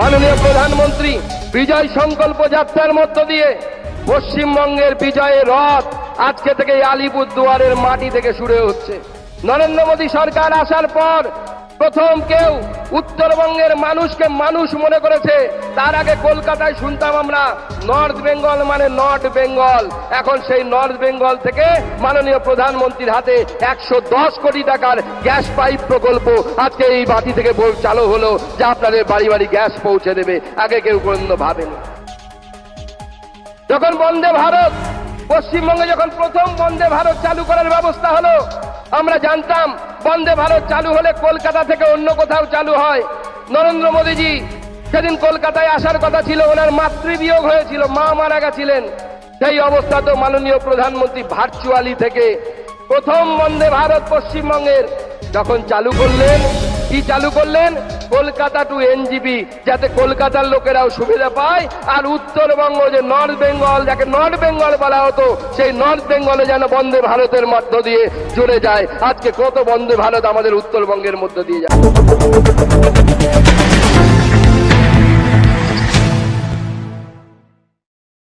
মাননীয় প্রধানমন্ত্রী, বিজয় সংকল্প যাত্রার মধ্য দিয়ে পশ্চিমবঙ্গের বিজয়ের রথ আজকে থেকে আলিপুরদুয়ারের মাটি থেকে শুরু হচ্ছে। নরেন্দ্র মোদী সরকার আসার পর প্রথম কেউ উত্তরবঙ্গের মানুষকে মানুষ মনে করেছে, তার আগে কলকাতায় শুনতাম আমরা নর্থ বেঙ্গল মানে নর্থ বেঙ্গল এখন সেই নর্থ বেঙ্গল থেকে মাননীয় প্রধানমন্ত্রীর হাতে একশো দশ কোটি টাকার গ্যাস পাইপ প্রকল্প আজকে এই বাতি থেকে চালু হলো, যা আপনাদের বাড়ি বাড়ি গ্যাস পৌঁছে দেবে। আগে কেউ কোনোদিনও ভাবেনি। যখন বন্দে ভারত পশ্চিমবঙ্গে যখন প্রথম বন্দে ভারত চালু করার ব্যবস্থা হলো, আমরা জানতাম বন্দে ভারত চালু হলে কলকাতা থেকে অন্য কোথাও চালু হয়। নরেন্দ্র মোদীজি সেদিন কলকাতায় আসার কথা ছিল, ওনার মাতৃবিয়োগ হয়েছিল, মা মারা গেছিলেন। সেই অবস্থাতেও মাননীয় প্রধানমন্ত্রী ভার্চুয়ালি থেকে। প্রথম বন্দে ভারত পশ্চিমবঙ্গের যখন চালু করলেন, কি চালু করলেন? কলকাতা টু এনজিপি যাতে কলকাতার লোকেরাও সুবিধা পায়। আর উত্তরবঙ্গ যে নর্থ বেঙ্গল যাকে নর্থ বেঙ্গল বলা হতো, সেই নর্থ বেঙ্গলে যেন বন্দে ভারতের মধ্য দিয়ে চলে যায়। আজকে কত বন্দে ভারত আমাদের উত্তরবঙ্গের মধ্য দিয়ে যায়।